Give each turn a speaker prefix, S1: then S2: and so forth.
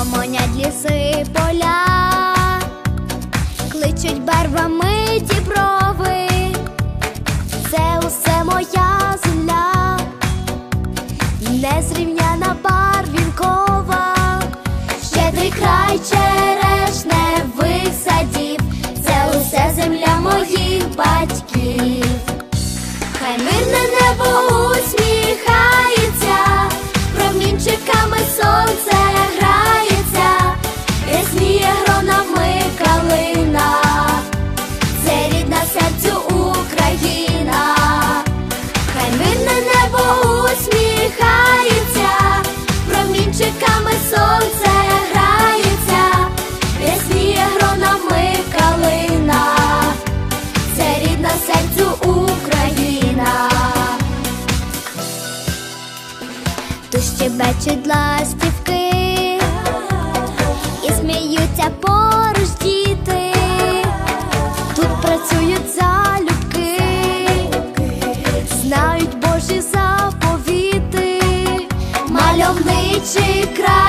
S1: гомонять ліси поля, кличуть барвами. Серцю Україна. Тут щебечуть ластівки і сміються поруч діти. Тут працюють залюбки, знають Божі заповіти, мальовничий край,